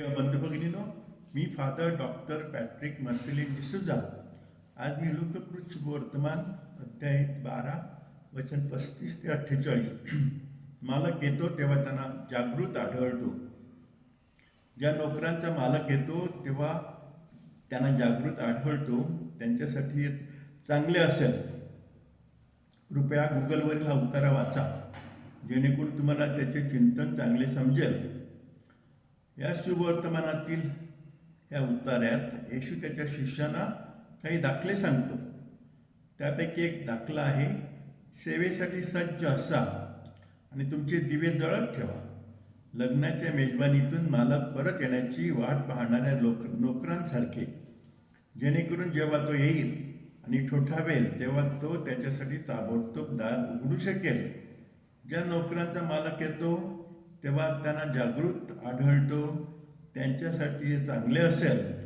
बंधू भगिनीनो मी father doctor Patrick Marcelin D'Souza आज मी लोककृत वर्तमान अध्याय बारा वचन पस्तीस ते अठ्ठेचाळीस. मालक येतो तेव्हा त्यांना जागृत आढळतो. ज्या नोकरांचा मालक येतो तेव्हा त्यांना जागृत आढळतो. त्यांच्यासाठी चांगले असेल. कृपया गुगलवरील हा उतारा वाचा. जेणेकरून तुम्हाला त्याचे चिंतन चांगले समजेल. या शुभवर्तमानातील या उतार्यात येशू त्याच्या शिष्यांना काही दाखले सांगतो. त्यापैकी एक दाखला आहे सेवेसाठी सज्ज असा आणि तुमचे दिवे जळत ठेवा. लग्नाच्या मेजबानीतून मालक परत येण्याची वाट पाहणाऱ्या लोक नोकरांसारखे. जेणेकरून जेव्हा तो येईल आणि ठोठावेल तेव्हा तो त्याच्यासाठी ताबडतोब दार उघडू शकेल. ज्या नोकरांचा मालक येतो तेव्हा त्यांना जागृत आढळतो त्यांच्यासाठी हे चांगले असेल.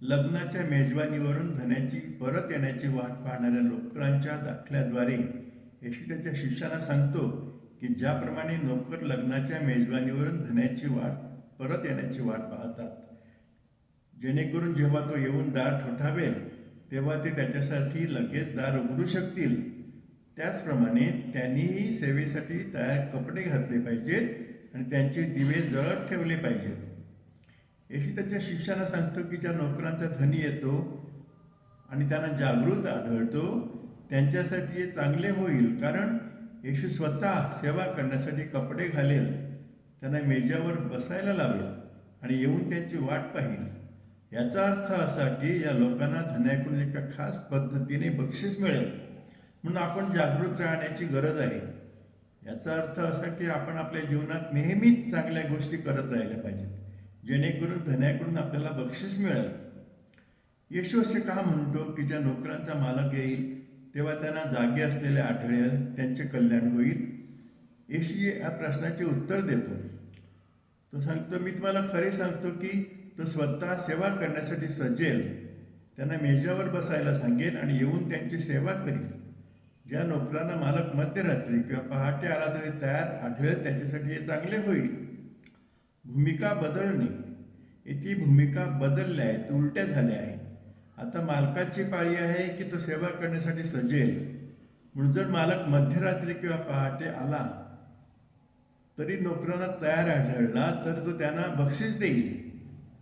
लग्नाच्या मेजवानीवरून धन्याची परत येण्याची वाट पाहणाऱ्या नोकरांच्या दाखल्याद्वारे येशू त्याच्या शिष्याला सांगतो की ज्याप्रमाणे नोकर लग्नाच्या मेजवानीवरून धन्याची वाट परत येण्याची वाट पाहतात. जेणेकरून जेव्हा तो येऊन दार ठोठावेल तेव्हा ते त्याच्यासाठी लगेच दार उघडू शकतील. त्याचप्रमाणे त्यांनीही सेवेसाठी तयार कपडे घातले पाहिजेत आणि त्यांचे दिवे जळत ठेवले पाहिजेत. येशू त्याच्या शिष्याला सांगतो की ज्या नोकरांचा धनी येतो आणि त्यांना जागृत आढळतो त्यांच्यासाठी हे चांगले होईल कारण येशू स्वतः सेवा करण्यासाठी कपडे घालेल त्यांना मेजावर बसायला लावेल आणि येऊन त्यांची वाट पाहिल. याचा अर्थ असा की या लोकांना धन्याकडून एका खास पद्धतीने बक्षीस मिळेल. म्हणून आपण जागृत राहण्याची गरज आहे. याचा अर्थ असा की आपण आपल्या जीवनात नेहमीच चांगल्या गोष्टी करत राहिल्या पाहिजेत. जेणेकरून धन्याकडून आपल्याला बक्षीस मिळेल. येशू असे का म्हणतो की ज्या नोकरांचा मालक येईल तेव्हा त्यांना जागे असलेले आढळेल त्यांचे कल्याण होईल? येशू या प्रश्नाचे उत्तर देतो. तो सांगतो मी तुम्हाला खरे सांगतो की तो स्वतः सेवा करण्यासाठी सजेल. त्यांना मेजावर बसायला सांगेल आणि येऊन त्यांची सेवा करील. ज्या नोकरांना मालक मध्यरात्री किंवा पहाटे आला तरी तयार आढळेल त्यांच्यासाठी हे चांगले होईल. भूमिका बदलणे. ती भूमिका बदलल्या आहेत उलट्या झाल्या आहेत. आता मालकाची पाळी आहे की तो सेवा करण्यासाठी सजेल? म्हणून जर मालक मध्यरात्री किंवा पहाटे आला तरी नोकरांना तयार आढळला तर तो त्यांना बक्षीस देईल.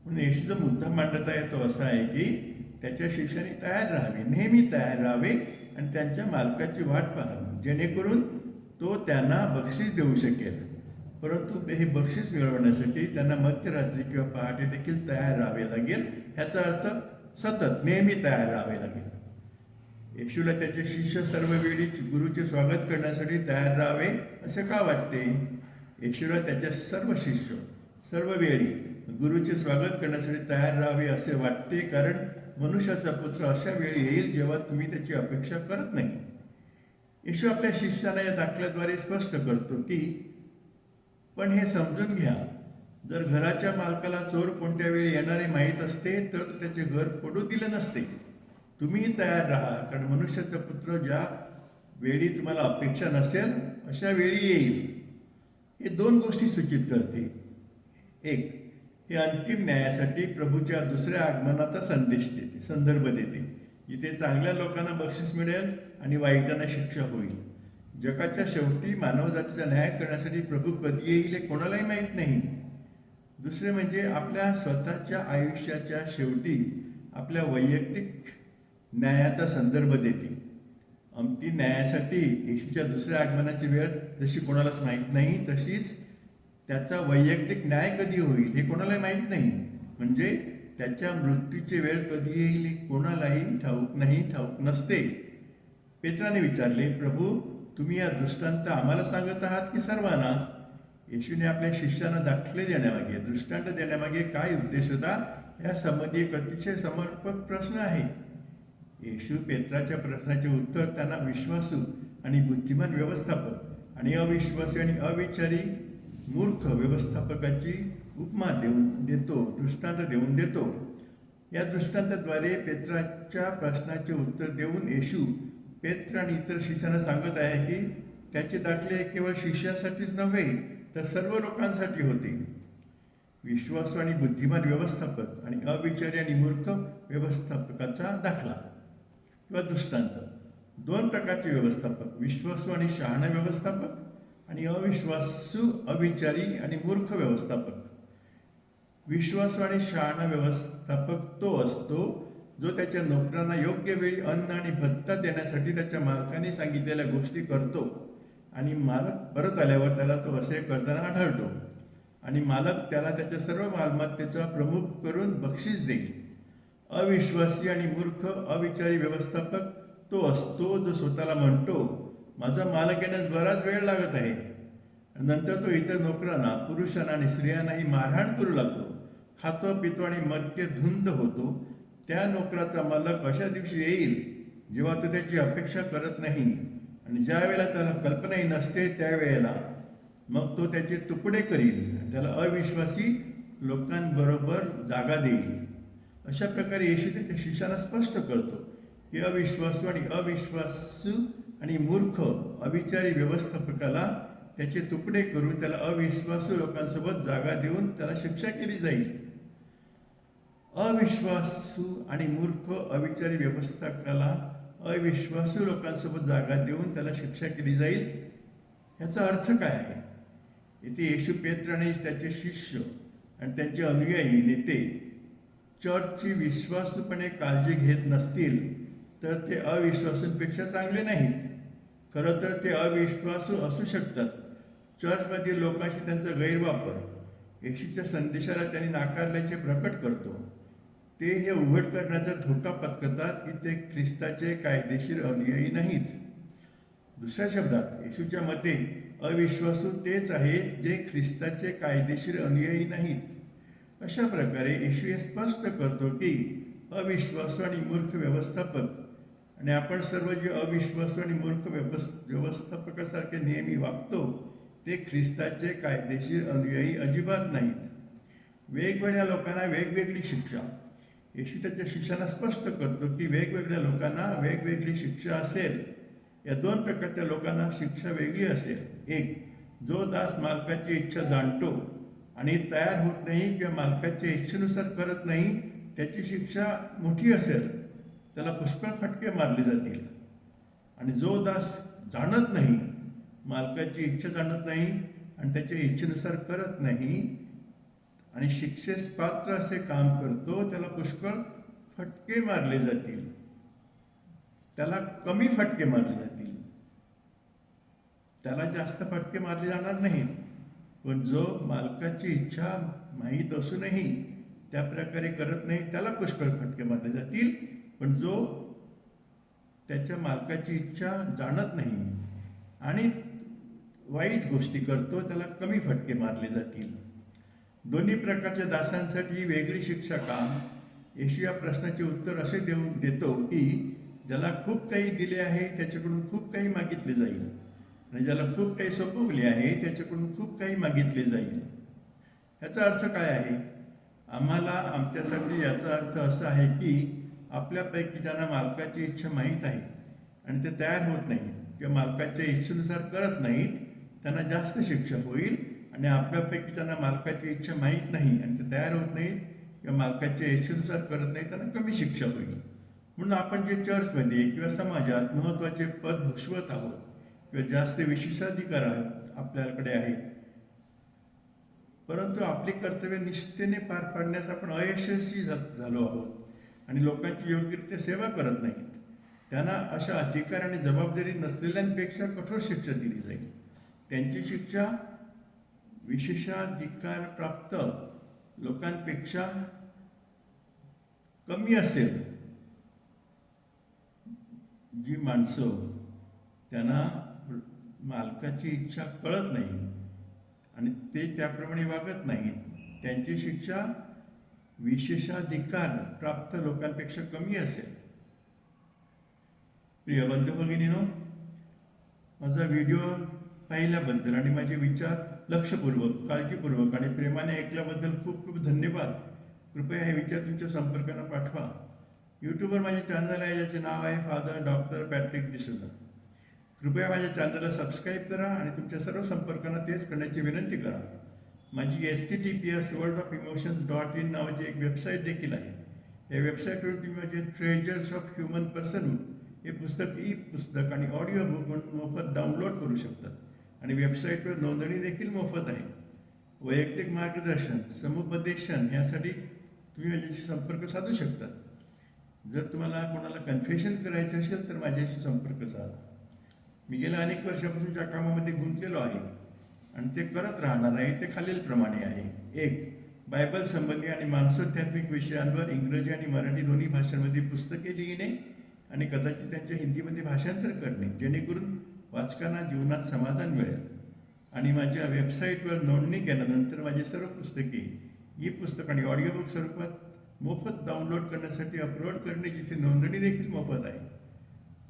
म्हणून येशूचा मुद्दा मांडता येतो असा आहे की त्याच्या शिष्याने तयार राहावे नेहमी तयार राहावे आणि त्यांच्या मालकाची वाट पाहावी जेणेकरून तो त्यांना बक्षीस देऊ शकेल. परंतु हे बक्षीस मिळवण्यासाठी त्यांना मध्यरात्री किंवा पहाटे देखील तयार राहावे लागेल ह्याचा अर्थ सतत नेहमी तयार राहावे लागेल. येशूला त्याचे शिष्य सर्व वेळी गुरुचे स्वागत करण्यासाठी तयार राहावे असे का वाटते? येशूला त्याचे सर्व शिष्य सर्व वेळी गुरुचे स्वागत करण्यासाठी तयार राहावे असे वाटते कारण मनुष्याचा पुत्र अशा वेळी येईल जेव्हा तुम्ही त्याची अपेक्षा करत नाही. येशू आपल्या शिष्याला या दाखल्याद्वारे स्पष्ट करतो की पण हे समजून घ्या जर घराच्या मालकाला चोर कोणत्या वेळी येणारे माहीत असते तर त्याचे घर फोडू दिले नसते. तुम्हीही तयार राहा कारण मनुष्याचा पुत्र ज्या वेळी तुम्हाला अपेक्षा नसेल अशा वेळी येईल. हे दोन गोष्टी सूचित करते. एक हे अंतिम न्यायासाठी प्रभूच्या दुसऱ्या आगमनाचा संदेश देते संदर्भ देते. जिथे चांगल्या लोकांना बक्षीस मिळेल आणि वाईटांना शिक्षा होईल. जगाच्या शेवटी मानवजातीचा न्याय करण्यासाठी प्रभू कधी येईल हे कोणालाही माहीत नाही. दुसरे म्हणजे आपल्या स्वतःच्या आयुष्याच्या शेवटी आपल्या वैयक्तिक न्यायाचा संदर्भ देते. अंतिम न्यायासाठी येशूच्या दुसऱ्या आगमनाची वेळ जशी कोणालाच माहीत नाही तशीच त्याचा वैयक्तिक न्याय कधी होईल हे कोणालाही माहीत नाही. म्हणजे त्याच्या मृत्यूची वेळ कधी येईल हे कोणालाही ठाऊक नाही ठाऊक नसते. पेत्राने विचारले प्रभू तुम्ही या दृष्टांत आम्हाला सांगत आहात की सर्वांना? येशूने आपल्या शिष्यांना दाखले देण्यामागे दृष्टांत देण्यामागे काय उद्देश होता यासंबंधी एक अतिशय समर्पक प्रश्न आहे. येशू पेत्राच्या प्रश्नाचे उत्तर त्यांना विश्वासू आणि बुद्धिमान व्यवस्थापक आणि अविश्वासी आणि अविचारी मूर्ख व्यवस्थापकाची उपमा देऊन देतो दृष्टांत देऊन देतो. या दृष्टांताद्वारे पेत्राच्या प्रश्नाचे उत्तर देऊन येशू पेत्र आणि इतर शिष्यांना सांगत आहे की त्याचे दाखले केवळ शिष्यासाठीच नव्हे तर सर्व लोकांसाठी होते. विश्वासू आणि बुद्धिमान व्यवस्थापक आणि अविचारी आणि मूर्ख व्यवस्थापकाचा दाखला किंवा दृष्टांत. दोन प्रकारचे व्यवस्थापक विश्वासू आणि शहाणा व्यवस्थापक आणि अविश्वासू अविचारी आणि मूर्ख व्यवस्थापक. विश्वासू आणि शहाणा व्यवस्थापक तो असतो जो त्याच्या नोकरांना योग्य वेळी अन्न आणि भत्ता देण्यासाठी त्याच्या मालकाने सांगितलेल्या गोष्टी करतो आणि मालक परत आल्यावर त्याला तो असे करताना आढळतो आणि मालक त्याला त्याच्या सर्व मालमत्तेचा प्रमुख करून बक्षीस देईल. अविश्वासी आणि मूर्ख अविचारी व्यवस्थापक तो असतो जो स्वतःला म्हणतो माझा मालक येण्यास बराच वेळ लागत आहे. नंतर तो इतर नोकरांना पुरुषांना आणि स्त्रियांनाही मारहाण करू लागतो. खातो पितो आणि मद्य धुंद होतो. त्या नोकराचा मालक अशा दिवशी येईल जेव्हा तो त्याची अपेक्षा करत नाही. आणि ज्या वेळेला त्याला कल्पनाही नसते त्यावेळेला मग तो त्याचे तुकडे करील. त्याला अविश्वासी लोकांबरोबर जागा देईल. अशा प्रकारे येशू त्याच्या शिष्याला स्पष्ट करतो की अविश्वासू आणि अविश्वासू आणि मूर्ख अविचारी व्यवस्थापकाला त्याचे तुकडे करून त्याला अविश्वासू लोकांसोबत जागा देऊन त्याला शिक्षा केली जाईल. अविश्वासू आणि मूर्ख अविचारी व्यवस्थापकाला अविश्वासू लोकांसोबत जागा देऊन त्याला शिक्षा केली जाईल याचा अर्थ काय आहे? इथे येशू पेत्र आणि त्याचे शिष्य आणि त्यांचे अनुयायी नेते चर्चची विश्वासूपणे काळजी घेत नसतील तर ते अविश्वासूंपेक्षा चांगले नाहीत. खरं तर ते अविश्वासू असू शकतात. चर्चमधील लोकांशी त्यांचा गैरवापर येशूच्या संदेशाला त्यांनी नाकारल्याचे प्रकट करतो. ते हे उघड करण्याचा धोका पत्करतात की ते ख्रिस्ताचे कायदेशीर अनुयायी नाहीत. दुसऱ्या शब्दात येशूच्या मते अविश्वासू तेच आहेत जे ख्रिस्ताचे कायदेशीर अनुयायी नाहीत. अशा प्रकारे येशू हे स्पष्ट करतो की अविश्वासू आणि मूर्ख व्यवस्थापक आणि आपण सर्व जे अविश्वासू आणि मूर्ख व्यवस् व्यवस्थापकासारखे नेहमी वागतो ते ख्रिस्ताचे कायदेशीर अनुयायी अजिबात नाहीत. वेगवेगळ्या लोकांना वेगवेगळी शिक्षा. येशू त्याच्या शिक्षांना स्पष्ट करतो की वेगवेगळ्या लोकांना वेगवेगळी शिक्षा असेल. या दोन प्रकारच्या लोकांना शिक्षा वेगळी असेल. एक जो दास मालकाची इच्छा जाणतो आणि तयार होत नाही किंवा मालकाच्या इच्छेनुसार करत नाही त्याची शिक्षा मोठी असेल. त्याला पुष्कळ फटके मारले जातील. आणि जो दास जाणत नाही मालकाची इच्छा जाणत नाही आणि त्याच्या इच्छेनुसार करत नाही आणि शिक्षेस पात्र असे काम करतो त्याला पुष्कळ फटके मारले जातील. त्याला कमी फटके मारले जातील. त्याला जास्त फटके मारले जाणार नाहीत. पण जो मालकाची इच्छा माहीत असूनही त्या प्रकारे करत नाही त्याला पुष्कळ फटके मारले जातील. पण जो त्याच्या मालकाची इच्छा जाणत नाही आणि वाईट गोष्टी करतो त्याला कमी फटके मारले जातील. दोन्ही प्रकारच्या दासांसाठी वेगळी शिक्षा का? येशू या प्रश्नाचे उत्तर असे देऊन देतो की ज्याला खूप काही दिले आहे त्याच्याकडून खूप काही मागितले जाईल. आणि ज्याला खूप काही सोपवले आहे त्याच्याकडून खूप काही मागितले जाईल. याचा अर्थ काय आहे? आम्हाला आमच्यासाठी याचा अर्थ असा आहे की आपल्यापैकी ज्यांना मालकाची इच्छा माहीत आहे आणि ते तयार होत नाहीत किंवा मालकाच्या इच्छेनुसार करत नाहीत त्यांना जास्त शिक्षा होईल आणि आपल्यापैकी त्यांना मालकाची इच्छा माहीत नाही आणि ते तयार होत नाहीत किंवा मालकाच्या इच्छेनुसार करत नाही त्यांना कमी शिक्षा होईल. म्हणून आपण जे चर्चमध्ये किंवा समाजात महत्त्वाचे पद भूषवत आहोत किंवा जास्त विशेषाधिकार आहेत आपल्याकडे आहेत परंतु आपली कर्तव्य निष्ठेने पार पाडण्यास आपण अयशस्वी झालो आहोत. आणि लोकांची योग्यरित्या सेवा करत नाहीत. त्यांना अशा अधिकार आणि जबाबदारी नसलेल्यांपेक्षा कठोर शिक्षा दिली जाईल. त्यांची शिक्षा विशेषाधिकार प्राप्त लोकांपेक्षा कमी असेल जी माणसं त्यांना मालकाची इच्छा कळत नाही आणि ते त्याप्रमाणे वागत नाहीत त्यांची शिक्षा विशेषाधिकार प्राप्त लोकांपेक्षा कमी असेल. प्रिय बंधू भगिनीनो माझा व्हिडिओ पाहिल्याबद्दल आणि माझे विचार लक्षपूर्वक काळजीपूर्वक आणि प्रेमाने ऐकल्याबद्दल खूप खूप धन्यवाद. कृपया हे विचार तुमच्या संपर्कांना पाठवा. यूट्यूबवर माझे चॅनल आहे ज्याचे नाव आहे फादर डॉक्टर पॅट्रिक डिसोजा कृपया माझ्या चॅनलला सबस्क्राईब करा आणि तुमच्या सर्व संपर्कांना तेच करण्याची विनंती करा. माझी S T T P S world of emotions dot in नावाची एक वेबसाईट देखील आहे. या वेबसाईटवर तुम्ही माझे ट्रेजर्स ऑफ ह्युमन पर्सनहूड हे पुस्तक ई पुस्तक आणि ऑडिओ बुक म्हणून मोफत डाउनलोड करू शकतात. आणि वेबसाईटवर नोंदणी देखील मोफत आहे. वैयक्तिक मार्गदर्शन समुपदेशन यासाठी तुम्ही माझ्याशी संपर्क साधू शकतात जर तुम्हाला कोणाला कन्फेशन करायचे असेल तर माझ्याशी संपर्क साधा. मी गेल्या अनेक वर्षापासून ज्या कामामध्ये गुंतलेलो आहे आणि ते करत राहणार आहे ते खालीलप्रमाणे आहे. एक बायबल संबंधी आणि मानसोध्यात्मिक विषयांवर इंग्रजी आणि मराठी दोन्ही भाषांमध्ये पुस्तके लिहिणे आणि कदाचित त्यांच्या हिंदीमध्ये भाषांतर करणे जेणेकरून वाचकांना जीवनात समाधान मिळेल. आणि माझ्या वेबसाईटवर नोंदणी केल्यानंतर माझी सर्व पुस्तके ई पुस्तक आणि ऑडिओबुक स्वरूपात मोफत डाउनलोड करण्यासाठी अपलोड करणे जिथे नोंदणी देखील मोफत आहे.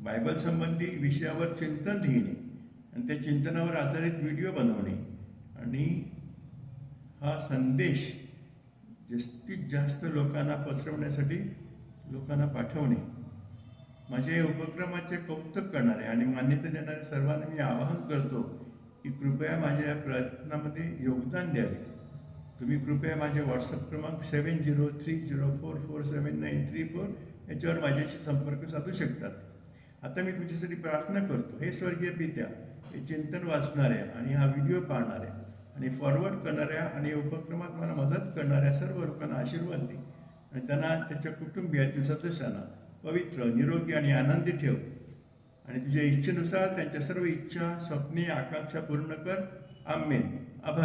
बायबल संबंधी विषयावर चिंतन लिहिणे आणि त्या चिंतनावर आधारित व्हिडिओ बनवणे. आणि हा संदेश जास्तीत जास्त लोकांना पसरवण्यासाठी लोकांना पाठवणे. माझ्या या उपक्रमाचे कौतुक करणारे आणि मान्यता देणाऱ्या सर्वांना मी आवाहन करतो की कृपया माझ्या या प्रयत्नामध्ये योगदान द्यावे. तुम्ही कृपया माझे व्हॉट्सअप क्रमांक seven zero three zero four four seven nine three four याच्यावर माझ्याशी संपर्क साधू शकतात. आता मी तुझ्यासाठी प्रार्थना करतो. हे स्वर्गीय पित्या हे चिंतन वाचणाऱ्या आणि हा व्हिडिओ पाहणाऱ्या आणि फॉरवर्ड करणाऱ्या आणि या उपक्रमात मला मदत करणाऱ्या सर्व लोकांना आशीर्वाद दे. आणि त्यांना त्यांच्या कुटुंबियातील सदस्यांना पवित्र निरोगी आणि आनंदी ठेव. आणि तुझ्या इच्छेनुसार त्यांच्या सर्व इच्छा स्वप्ने आकांक्षा पूर्ण कर. आमेन. आभार.